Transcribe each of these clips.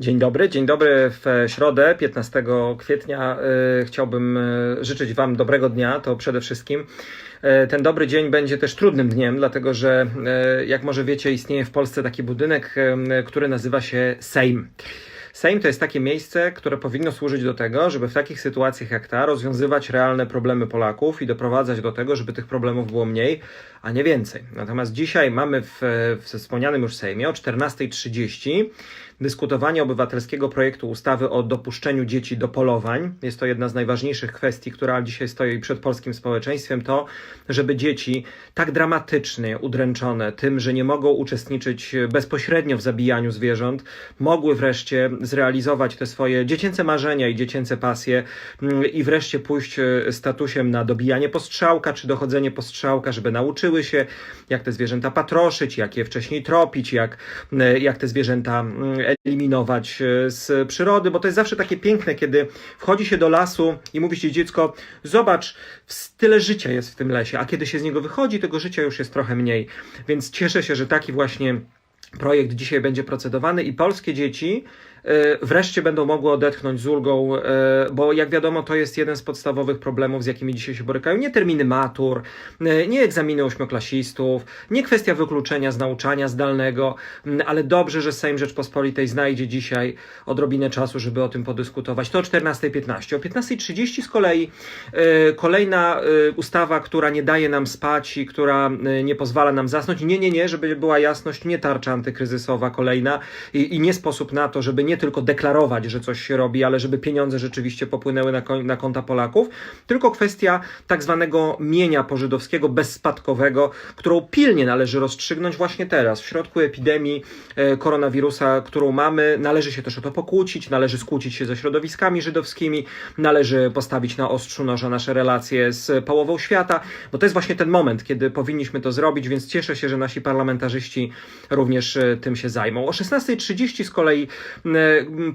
Dzień dobry, dzień dobry w środę 15 kwietnia. E, Chciałbym e, życzyć Wam dobrego dnia, to przede wszystkim. E, Ten dobry dzień będzie też trudnym dniem, dlatego że, e, jak może wiecie, istnieje w Polsce taki budynek, e, który nazywa się Sejm. Sejm to jest takie miejsce, które powinno służyć do tego, żeby w takich sytuacjach jak ta rozwiązywać realne problemy Polaków i doprowadzać do tego, żeby tych problemów było mniej, a nie więcej. Natomiast dzisiaj mamy w, w wspomnianym już Sejmie o 14.30 dyskutowanie obywatelskiego projektu ustawy o dopuszczeniu dzieci do polowań. Jest to jedna z najważniejszych kwestii, która dzisiaj stoi przed polskim społeczeństwem, to, żeby dzieci tak dramatycznie udręczone tym, że nie mogą uczestniczyć bezpośrednio w zabijaniu zwierząt, mogły wreszcie zrealizować te swoje dziecięce marzenia i dziecięce pasje mm, i wreszcie pójść e, statusem na dobijanie postrzałka czy dochodzenie postrzałka, żeby nauczyły się, jak te zwierzęta patroszyć, jak je wcześniej tropić, jak, e, jak te zwierzęta mm, eliminować e, z przyrody, bo to jest zawsze takie piękne, kiedy wchodzi się do lasu i mówi się dziecko, zobacz, tyle życia jest w tym lesie, a kiedy się z niego wychodzi, tego życia już jest trochę mniej. Więc cieszę się, że taki właśnie projekt dzisiaj będzie procedowany i polskie dzieci wreszcie będą mogły odetchnąć z ulgą, e, bo jak wiadomo, to jest jeden z podstawowych problemów, z jakimi dzisiaj się borykają. Nie terminy matur, e, nie egzaminy ośmioklasistów, nie kwestia wykluczenia z nauczania zdalnego, ale dobrze, że Sejm Rzeczpospolitej znajdzie dzisiaj odrobinę czasu, żeby o tym podyskutować. To o 14.15. O 15.30 z kolei e, kolejna e, ustawa, która nie daje nam spać i która e, nie pozwala nam zasnąć. Nie, nie, nie, żeby była jasność, nie tarcza antykryzysowa kolejna i, i nie sposób na to, żeby nie tylko deklarować, że coś się robi, ale żeby pieniądze rzeczywiście popłynęły na, na konta Polaków, tylko kwestia tak zwanego mienia pożydowskiego bezspadkowego, którą pilnie należy rozstrzygnąć właśnie teraz, w środku epidemii e, koronawirusa, którą mamy. Należy się też o to pokłócić, należy skłócić się ze środowiskami żydowskimi, należy postawić na ostrzu noża nasze relacje z połową świata, bo to jest właśnie ten moment, kiedy powinniśmy to zrobić, więc cieszę się, że nasi parlamentarzyści również e, tym się zajmą. O 16.30 z kolei e,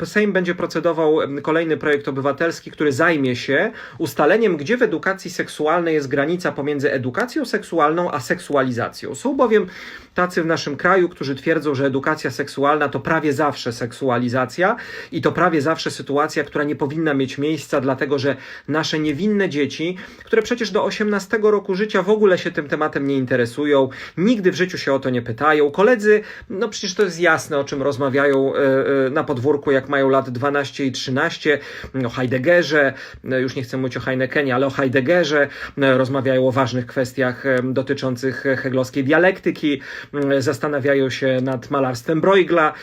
Sejm będzie procedował e, kolejny projekt obywatelski, który zajmie się ustaleniem, gdzie w edukacji seksualnej jest granica pomiędzy edukacją seksualną a seksualizacją. Są bowiem tacy w naszym kraju, którzy twierdzą, że edukacja seksualna to prawie zawsze seksualizacja i to prawie zawsze sytuacja, która nie powinna mieć miejsca, dlatego że nasze niewinne dzieci, które przecież do 18 roku życia w ogóle się tym tematem nie interesują, nigdy w życiu się o to nie pytają. Koledzy, no przecież to jest jasne, o czym rozmawiają e, e, na podwórku, jak mają lat 12 i 13, o Heideggerze, e, już nie chcę mówić o Heinekenie, ale o Heideggerze, e, rozmawiają o ważnych kwestiach e, dotyczących heglowskiej dialektyki, zastanawiają się nad malarstwem Bruegla.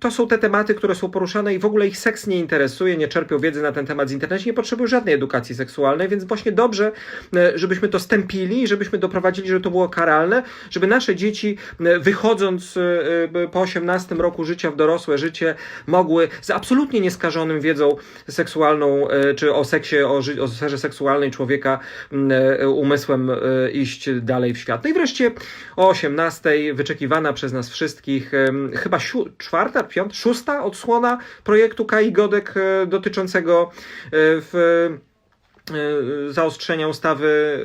To są te tematy, które są poruszane i w ogóle ich seks nie interesuje, nie czerpią wiedzy na ten temat z internetu, nie potrzebują żadnej edukacji seksualnej, więc właśnie dobrze, żebyśmy to stępili żebyśmy doprowadzili, żeby to było karalne, żeby nasze dzieci wychodząc po 18 roku życia w dorosłe życie mogły z absolutnie nieskażonym wiedzą seksualną, e, czy o seksie, o, ży- o sferze seksualnej człowieka e, umysłem e, iść dalej w świat. No i wreszcie o 18 wyczekiwana przez nas wszystkich chyba siu- czwarta, piąta, szósta odsłona projektu Kai Godek dotyczącego w zaostrzenia ustawy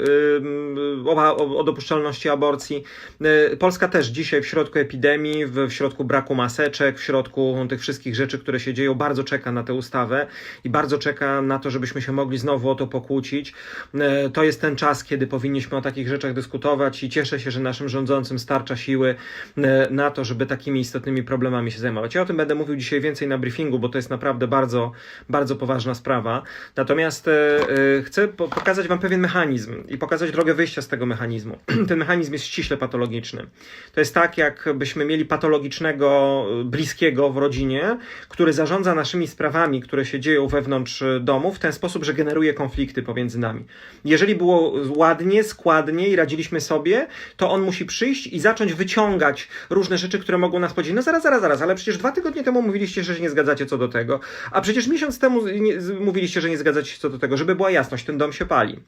e, o, o, dopuszczalności aborcji. E, Polska też dzisiaj w środku epidemii, w, środku braku maseczek, w środku tych wszystkich rzeczy, które się dzieją, bardzo czeka na tę ustawę i bardzo czeka na to, żebyśmy się mogli znowu o to pokłócić. E, To jest ten czas, kiedy powinniśmy o takich rzeczach dyskutować i cieszę się, że naszym rządzącym starcza siły e, na to, żeby takimi istotnymi problemami się zajmować. Ja o tym będę mówił dzisiaj więcej na briefingu, bo to jest naprawdę bardzo, bardzo poważna sprawa. Natomiast e, e, chcę po- pokazać Wam pewien mechanizm i pokazać drogę wyjścia z tego mechanizmu. Ten mechanizm jest ściśle patologiczny. To jest tak, jakbyśmy mieli patologicznego e, bliskiego w rodzinie, który zarządza naszymi sprawami, które się dzieją wewnątrz e, domu w ten sposób, że generuje konflikty pomiędzy nami. Jeżeli było ładnie, składnie i radziliśmy sobie, to on musi przyjść i zacząć wyciągać różne rzeczy, które mogą nas podzielić. No zaraz, zaraz, zaraz, ale przecież dwa tygodnie temu mówiliście, że się nie zgadzacie co do tego, a przecież miesiąc temu mówiliście, że nie zgadzacie się co do tego. Żeby była jasność, ten dom się pali.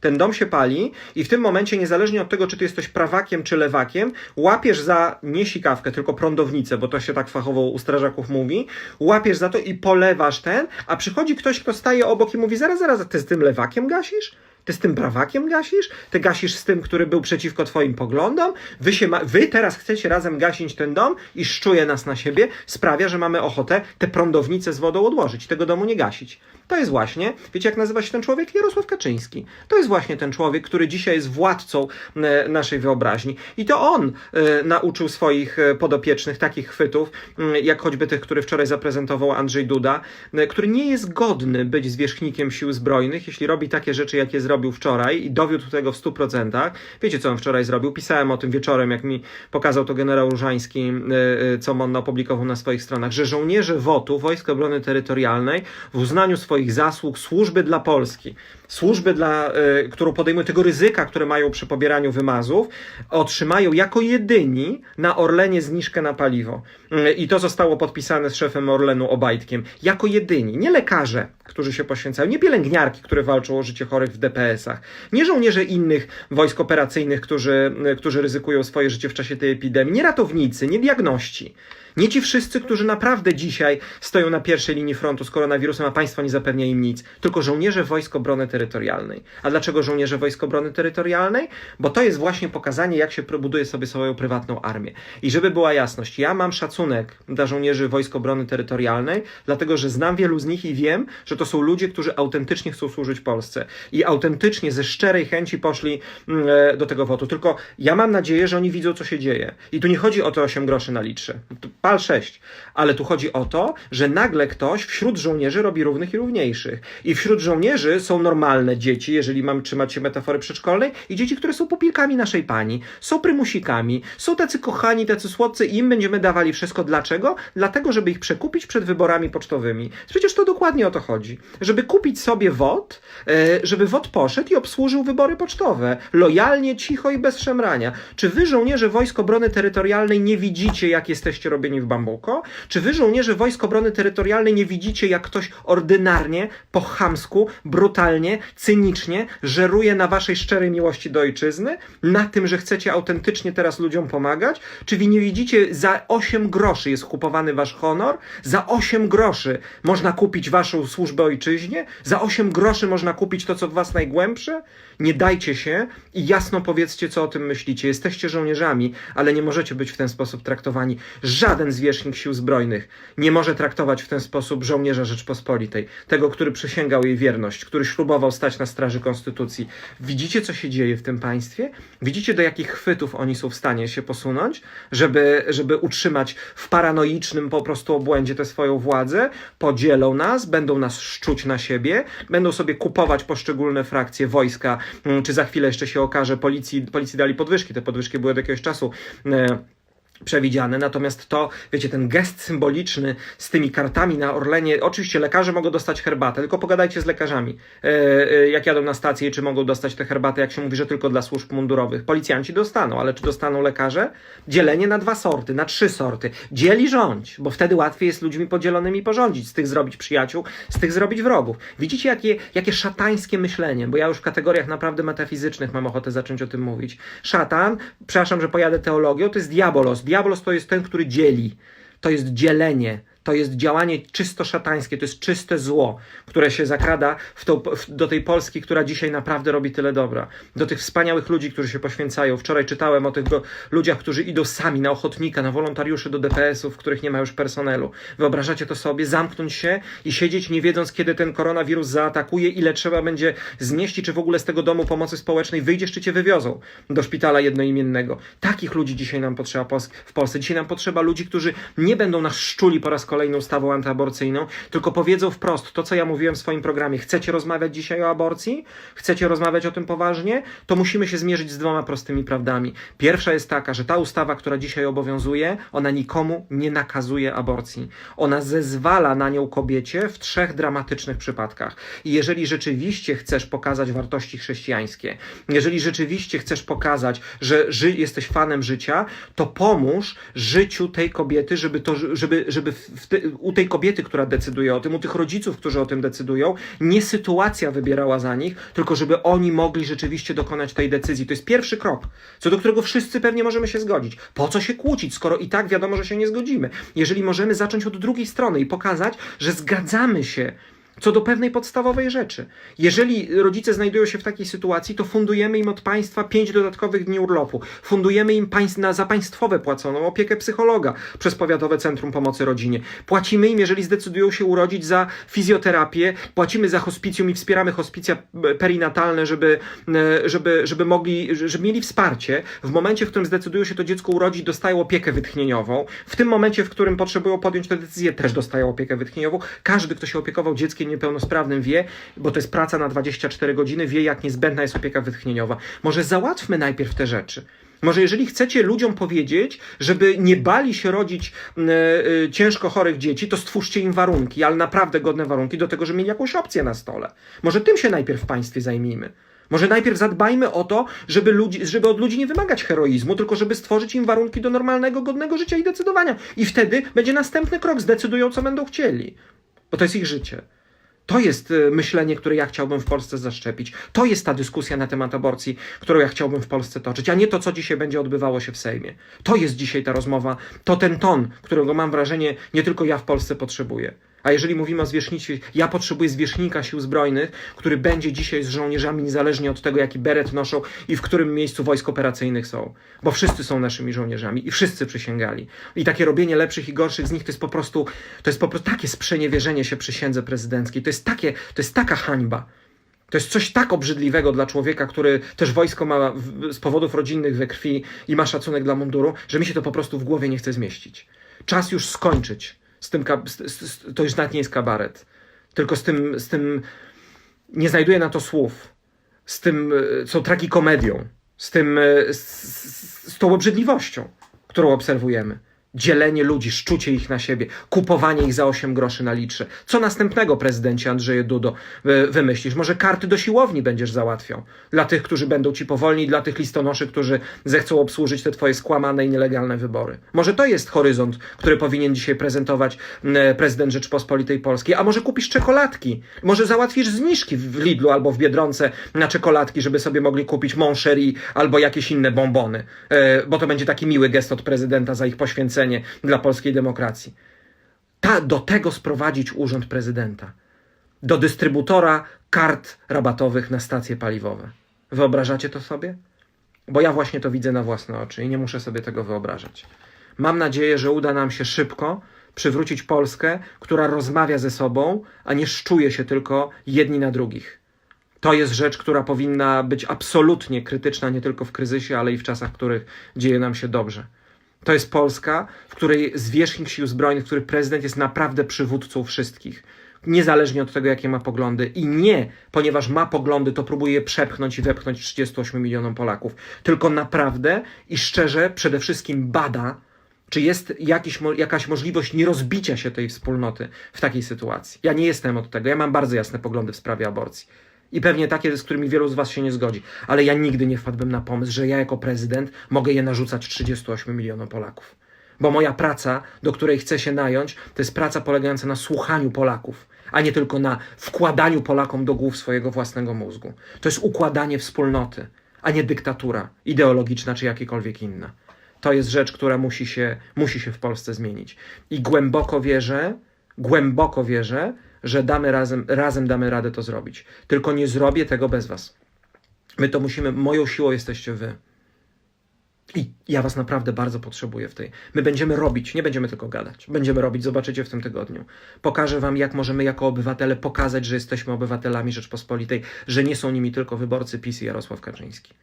Ten dom się pali i w tym momencie, niezależnie od tego, czy ty jesteś prawakiem czy lewakiem, łapiesz za nie sikawkę, tylko prądownicę, bo to się tak fachowo u strażaków mówi, łapiesz za to i polewasz ten, a przychodzi ktoś, kto staje obok i mówi, zaraz, zaraz, ty z tym lewakiem gasisz? Ty z tym prawakiem gasisz? Ty gasisz z tym, który był przeciwko twoim poglądom? Wy, się ma... Wy teraz chcecie razem gasić ten dom i szczuje nas na siebie, sprawia, że mamy ochotę te prądownice z wodą odłożyć, tego domu nie gasić. To jest właśnie, wiecie jak nazywa się ten człowiek? Jarosław Kaczyński. To jest właśnie ten człowiek, który dzisiaj jest władcą e, naszej wyobraźni. I to on e, nauczył swoich e, podopiecznych takich chwytów, m, jak choćby tych, który wczoraj zaprezentował Andrzej Duda, który nie jest godny być zwierzchnikiem sił zbrojnych, jeśli robi takie rzeczy, jakie zrobił wczoraj i dowiódł tego w 100%. Wiecie, co on wczoraj zrobił? Pisałem o tym wieczorem, jak mi pokazał to generał Różański, e, e, co on opublikował na swoich stronach, że żołnierze WOT-u, Wojsk Obrony Terytorialnej, w uznaniu swoich zasług służby dla Polski, służby, dla, y, którą podejmują tego ryzyka, które mają przy pobieraniu wymazów, otrzymają jako jedyni na Orlenie zniżkę na paliwo. Y, I to zostało podpisane z szefem Orlenu Obajtkiem. Jako jedyni, nie lekarze, którzy się poświęcają, nie pielęgniarki, które walczą o życie chorych w DPS-ach, nie żołnierze innych wojsk operacyjnych, którzy, y, którzy ryzykują swoje życie w czasie tej epidemii, nie ratownicy, nie diagności. Nie ci wszyscy, którzy naprawdę dzisiaj stoją na pierwszej linii frontu z koronawirusem, a państwo nie zapewnia im nic, tylko żołnierze Wojsk Obrony Terytorialnej. A dlaczego żołnierze Wojsk Obrony Terytorialnej? Bo to jest właśnie pokazanie, jak się buduje sobie swoją prywatną armię. I żeby była jasność, ja mam szacunek dla żołnierzy Wojsk Obrony Terytorialnej, dlatego że znam wielu z nich i wiem, że to są ludzie, którzy autentycznie chcą służyć Polsce i autentycznie, ze szczerej chęci poszli mm, e, do tego wotu. Tylko ja mam nadzieję, że oni widzą, co się dzieje. I tu nie chodzi o te 8 groszy na litrze. Pal 6. Ale tu chodzi o to, że nagle ktoś wśród żołnierzy robi równych i równiejszych. I wśród żołnierzy są normalne dzieci, jeżeli mam trzymać się metafory przedszkolnej, i dzieci, które są pupilkami naszej pani, są prymusikami, są tacy kochani, tacy słodcy i im będziemy dawali wszystko. Dlaczego? Dlatego, żeby ich przekupić przed wyborami pocztowymi. Przecież to dokładnie o to chodzi. Żeby kupić sobie WOT, e, żeby WOT poszedł i obsłużył wybory pocztowe. Lojalnie, cicho i bez szemrania. Czy wy, żołnierze Wojsk Obrony Terytorialnej, nie widzicie, jak jesteście robieni w bambuko? Czy wy, żołnierze Wojsk Obrony Terytorialnej, nie widzicie, jak ktoś ordynarnie, po chamsku, brutalnie, cynicznie żeruje na waszej szczerej miłości do ojczyzny? Na tym, że chcecie autentycznie teraz ludziom pomagać? Czy wy nie widzicie, za 8 groszy jest kupowany wasz honor? Za 8 groszy można kupić waszą służbę ojczyźnie? Za 8 groszy można kupić to, co w was najgłębsze? Nie dajcie się i jasno powiedzcie, co o tym myślicie. Jesteście żołnierzami, ale nie możecie być w ten sposób traktowani. Żaden zwierzchnik sił zbrojnych nie może traktować w ten sposób żołnierza Rzeczpospolitej, tego, który przysięgał jej wierność, który ślubował stać na straży konstytucji. Widzicie, co się dzieje w tym państwie? Widzicie, do jakich chwytów oni są w stanie się posunąć, żeby, żeby utrzymać w paranoicznym po prostu obłędzie tę swoją władzę? Podzielą nas, będą nas szczuć na siebie, będą sobie kupować poszczególne frakcje wojska, mm, czy za chwilę jeszcze się okaże, policji, policji dali podwyżki, te podwyżki były od jakiegoś czasu. Przewidziane. Natomiast to, wiecie, ten gest symboliczny z tymi kartami na Orlenie, oczywiście lekarze mogą dostać herbatę, tylko pogadajcie z lekarzami, e, e, jak jadą na stację, czy mogą dostać tę herbatę, jak się mówi, że tylko dla służb mundurowych. Policjanci dostaną, ale czy dostaną lekarze? Dzielenie na dwa sorty, na trzy sorty. Dzieli rządź, bo wtedy łatwiej jest ludźmi podzielonymi porządzić, z tych zrobić przyjaciół, z tych zrobić wrogów. Widzicie, jakie, jakie szatańskie myślenie, bo ja już w kategoriach naprawdę metafizycznych mam ochotę zacząć o tym mówić. Szatan, przepraszam, że pojadę teologią, to jest diabolos. Diabolos to jest ten, który dzieli. To jest dzielenie. To jest działanie czysto szatańskie, to jest czyste zło, które się zakrada w w, do tej Polski, która dzisiaj naprawdę robi tyle dobra. Do tych wspaniałych ludzi, którzy się poświęcają. Wczoraj czytałem o tych ludziach, którzy idą sami na ochotnika, na wolontariuszy do DPS-ów, których nie ma już personelu. Wyobrażacie to sobie? Zamknąć się i siedzieć, nie wiedząc, kiedy ten koronawirus zaatakuje, ile trzeba będzie zmieścić, czy w ogóle z tego domu pomocy społecznej wyjdziesz, czy cię wywiozą do szpitala jednoimiennego. Takich ludzi dzisiaj nam potrzeba w Polsce. Dzisiaj nam potrzeba ludzi, którzy nie będą nas szczuli po raz kolejny kolejną ustawą antyaborcyjną, tylko powiedzą wprost to, co ja mówiłem w swoim programie. Chcecie rozmawiać dzisiaj o aborcji? Chcecie rozmawiać o tym poważnie? To musimy się zmierzyć z dwoma prostymi prawdami. Pierwsza jest taka, że ta ustawa, która dzisiaj obowiązuje, ona nikomu nie nakazuje aborcji. Ona zezwala na nią kobiecie w trzech dramatycznych przypadkach. I jeżeli rzeczywiście chcesz pokazać wartości chrześcijańskie, jeżeli rzeczywiście chcesz pokazać, że jesteś fanem życia, to pomóż życiu tej kobiety, żeby, to, żeby, żeby w u tej kobiety, która decyduje o tym, u tych rodziców, którzy o tym decydują, nie sytuacja wybierała za nich, tylko żeby oni mogli rzeczywiście dokonać tej decyzji. To jest pierwszy krok, co do którego wszyscy pewnie możemy się zgodzić. Po co się kłócić, skoro i tak wiadomo, że się nie zgodzimy? Jeżeli możemy zacząć od drugiej strony i pokazać, że zgadzamy się co do pewnej podstawowej rzeczy. Jeżeli rodzice znajdują się w takiej sytuacji, to fundujemy im od państwa pięć dodatkowych dni urlopu. Fundujemy im państw, na, za państwowe płaconą opiekę psychologa przez Powiatowe Centrum Pomocy Rodzinie. Płacimy im, jeżeli zdecydują się urodzić, za fizjoterapię, płacimy za hospicjum i wspieramy hospicja e, perinatalne, żeby, e, żeby, żeby mogli, żeby mieli wsparcie. W momencie, w którym zdecydują się to dziecko urodzić, dostają opiekę wytchnieniową. W tym momencie, w którym potrzebują podjąć tę decyzję, też dostają opiekę wytchnieniową. Każdy, kto się opiekował dzieckiem niepełnosprawnym wie, bo to jest praca na 24 godziny, wie, jak niezbędna jest opieka wytchnieniowa. Może załatwmy najpierw te rzeczy. Może jeżeli chcecie ludziom powiedzieć, żeby nie bali się rodzić e, e, ciężko chorych dzieci, to stwórzcie im warunki, ale naprawdę godne warunki do tego, żeby mieli jakąś opcję na stole. Może tym się najpierw w państwie zajmijmy. Może najpierw zadbajmy o to, żeby, ludzi, żeby od ludzi nie wymagać heroizmu, tylko żeby stworzyć im warunki do normalnego, godnego życia i decydowania. I wtedy będzie następny krok, zdecydują, co będą chcieli. Bo to jest ich życie. To jest y, myślenie, które ja chciałbym w Polsce zaszczepić. To jest ta dyskusja na temat aborcji, którą ja chciałbym w Polsce toczyć, a nie to, co dzisiaj będzie odbywało się w Sejmie. To jest dzisiaj ta rozmowa, to ten ton, którego mam wrażenie, nie tylko ja w Polsce potrzebuję. A jeżeli mówimy o zwierzchnictwie, ja potrzebuję zwierzchnika sił zbrojnych, który będzie dzisiaj z żołnierzami, niezależnie od tego, jaki beret noszą i w którym miejscu wojsk operacyjnych są. Bo wszyscy są naszymi żołnierzami i wszyscy przysięgali. I takie robienie lepszych i gorszych z nich to jest po prostu, to jest po prostu takie sprzeniewierzenie się przysiędze prezydenckiej. To jest, takie, to jest taka hańba. To jest coś tak obrzydliwego dla człowieka, który też wojsko ma w, z powodów rodzinnych we krwi i ma szacunek dla munduru, że mi się to po prostu w głowie nie chce zmieścić. Czas już skończyć z tym, z, to już nawet nie jest kabaret, tylko z tym, z tym, nie znajduję na to słów, z tym, e, co tragikomedią, z tym, e, z, z tą obrzydliwością, którą obserwujemy dzielenie ludzi, szczucie ich na siebie, kupowanie ich za 8 groszy na litrze. Co następnego, prezydencie Andrzeju Dudo, wymyślisz? Może karty do siłowni będziesz załatwiał? Dla tych, którzy będą ci powolni, dla tych listonoszy, którzy zechcą obsłużyć te twoje skłamane i nielegalne wybory. Może to jest horyzont, który powinien dzisiaj prezentować prezydent Rzeczpospolitej Polskiej. A może kupisz czekoladki? Może załatwisz zniżki w Lidlu albo w Biedronce na czekoladki, żeby sobie mogli kupić Moncherie albo jakieś inne bombony. E, bo to będzie taki miły gest od prezydenta za ich poświęcenie dla polskiej demokracji. Ta, do tego sprowadzić urząd prezydenta. Do dystrybutora kart rabatowych na stacje paliwowe. Wyobrażacie to sobie? Bo ja właśnie to widzę na własne oczy i nie muszę sobie tego wyobrażać. Mam nadzieję, że uda nam się szybko przywrócić Polskę, która rozmawia ze sobą, a nie szczuje się tylko jedni na drugich. To jest rzecz, która powinna być absolutnie krytyczna nie tylko w kryzysie, ale i w czasach, w których dzieje nam się dobrze. To jest Polska, w której zwierzchnik sił zbrojnych, w której prezydent jest naprawdę przywódcą wszystkich. Niezależnie od tego, jakie ma poglądy. I nie, ponieważ ma poglądy, to próbuje je przepchnąć i wepchnąć 38 milionom Polaków. Tylko naprawdę i szczerze przede wszystkim bada, czy jest jakiś, jakaś możliwość nierozbicia się tej wspólnoty w takiej sytuacji. Ja nie jestem od tego. Ja mam bardzo jasne poglądy w sprawie aborcji. I pewnie takie, z którymi wielu z Was się nie zgodzi. Ale ja nigdy nie wpadłbym na pomysł, że ja jako prezydent mogę je narzucać 38 milionom Polaków. Bo moja praca, do której chcę się nająć, to jest praca polegająca na słuchaniu Polaków, a nie tylko na wkładaniu Polakom do głów swojego własnego mózgu. To jest układanie wspólnoty, a nie dyktatura ideologiczna czy jakiekolwiek inna. To jest rzecz, która musi się, musi się w Polsce zmienić. I głęboko wierzę, głęboko wierzę, że damy razem, razem damy radę to zrobić. Tylko nie zrobię tego bez was. My to musimy, moją siłą jesteście wy. I ja was naprawdę bardzo potrzebuję w tej. My będziemy robić, nie będziemy tylko gadać. Będziemy robić, zobaczycie w tym tygodniu. Pokażę wam, jak możemy jako obywatele pokazać, że jesteśmy obywatelami Rzeczpospolitej, że nie są nimi tylko wyborcy PiS i Jarosław Kaczyński.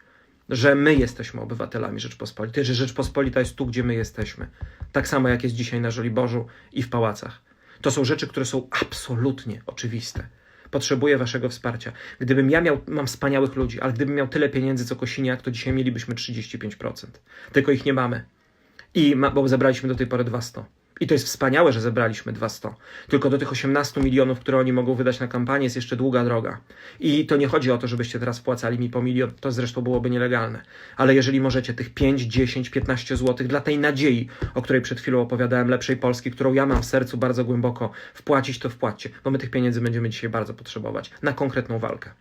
Że my jesteśmy obywatelami Rzeczpospolitej, że Rzeczpospolita jest tu, gdzie my jesteśmy. Tak samo jak jest dzisiaj na Żoliborzu i w pałacach. To są rzeczy, które są absolutnie oczywiste. Potrzebuję waszego wsparcia. Gdybym ja miał, mam wspaniałych ludzi, ale gdybym miał tyle pieniędzy co Kosiniak, to dzisiaj mielibyśmy 35%. Tylko ich nie mamy. I ma, bo zebraliśmy do tej pory 200. I to jest wspaniałe, że zebraliśmy 200. Tylko do tych 18 milionów, które oni mogą wydać na kampanię, jest jeszcze długa droga. I to nie chodzi o to, żebyście teraz wpłacali mi po milion, to zresztą byłoby nielegalne. Ale jeżeli możecie tych 5, 10, 15 zł dla tej nadziei, o której przed chwilą opowiadałem, lepszej Polski, którą ja mam w sercu bardzo głęboko, wpłacić, to wpłaccie. Bo my tych pieniędzy będziemy dzisiaj bardzo potrzebować na konkretną walkę.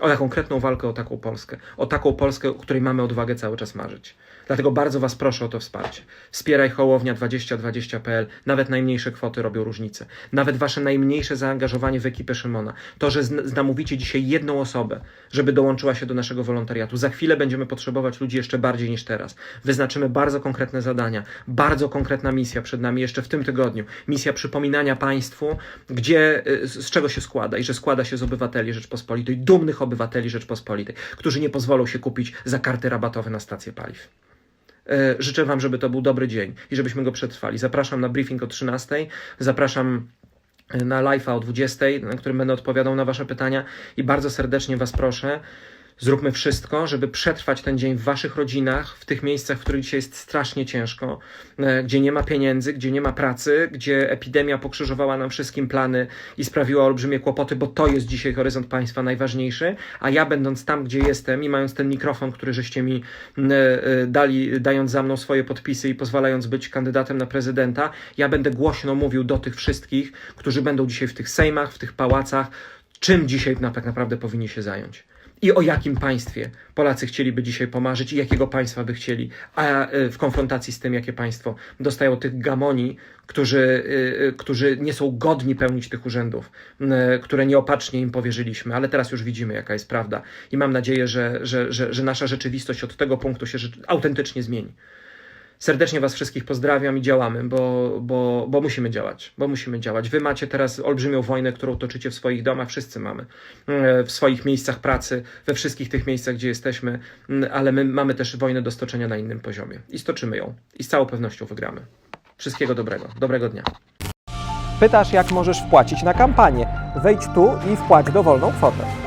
O na konkretną walkę o taką Polskę. O taką Polskę, o której mamy odwagę cały czas marzyć. Dlatego bardzo Was proszę o to wsparcie. Wspieraj Hołownia 2020.pl. Nawet najmniejsze kwoty robią różnicę. Nawet Wasze najmniejsze zaangażowanie w ekipę Szymona. To, że namówicie dzisiaj jedną osobę, żeby dołączyła się do naszego wolontariatu. Za chwilę będziemy potrzebować ludzi jeszcze bardziej niż teraz. Wyznaczymy bardzo konkretne zadania, bardzo konkretna misja przed nami jeszcze w tym tygodniu. Misja przypominania Państwu, gdzie, y, z czego się składa i że składa się z obywateli Rzeczpospolitej, dumnych obywateli Rzeczpospolitej, którzy nie pozwolą się kupić za karty rabatowe na stację paliw. E, Życzę Wam, żeby to był dobry dzień i żebyśmy go przetrwali. Zapraszam na briefing o 13. Zapraszam e, na live'a o 20, na którym będę odpowiadał na Wasze pytania i bardzo serdecznie Was proszę, zróbmy wszystko, żeby przetrwać ten dzień w Waszych rodzinach, w tych miejscach, w których dzisiaj jest strasznie ciężko, e, gdzie nie ma pieniędzy, gdzie nie ma pracy, gdzie epidemia pokrzyżowała nam wszystkim plany i sprawiła olbrzymie kłopoty, bo to jest dzisiaj horyzont państwa najważniejszy, a ja będąc tam, gdzie jestem i mając ten mikrofon, który żeście mi e, e, dali, dając za mną swoje podpisy i pozwalając być kandydatem na prezydenta, ja będę głośno mówił do tych wszystkich, którzy będą dzisiaj w tych sejmach, w tych pałacach, czym dzisiaj tak naprawdę powinni się zająć. I o jakim państwie Polacy chcieliby dzisiaj pomarzyć i jakiego państwa by chcieli, a e, w konfrontacji z tym, jakie państwo dostają tych gamoni, którzy, e, e, którzy nie są godni pełnić tych urzędów, które nieopatrznie im powierzyliśmy, ale teraz już widzimy, jaka jest prawda. I mam nadzieję, że, że, że, że nasza rzeczywistość od tego punktu się autentycznie zmieni. Serdecznie Was wszystkich pozdrawiam i działamy, bo, bo, bo musimy działać, bo musimy działać. Wy macie teraz olbrzymią wojnę, którą toczycie w swoich domach, wszyscy mamy, e, w swoich miejscach pracy, we wszystkich tych miejscach, gdzie jesteśmy, ale my mamy też wojnę do stoczenia na innym poziomie i stoczymy ją i z całą pewnością wygramy. Wszystkiego dobrego, dobrego dnia. Pytasz, jak możesz wpłacić na kampanię. Wejdź tu i wpłać dowolną kwotę.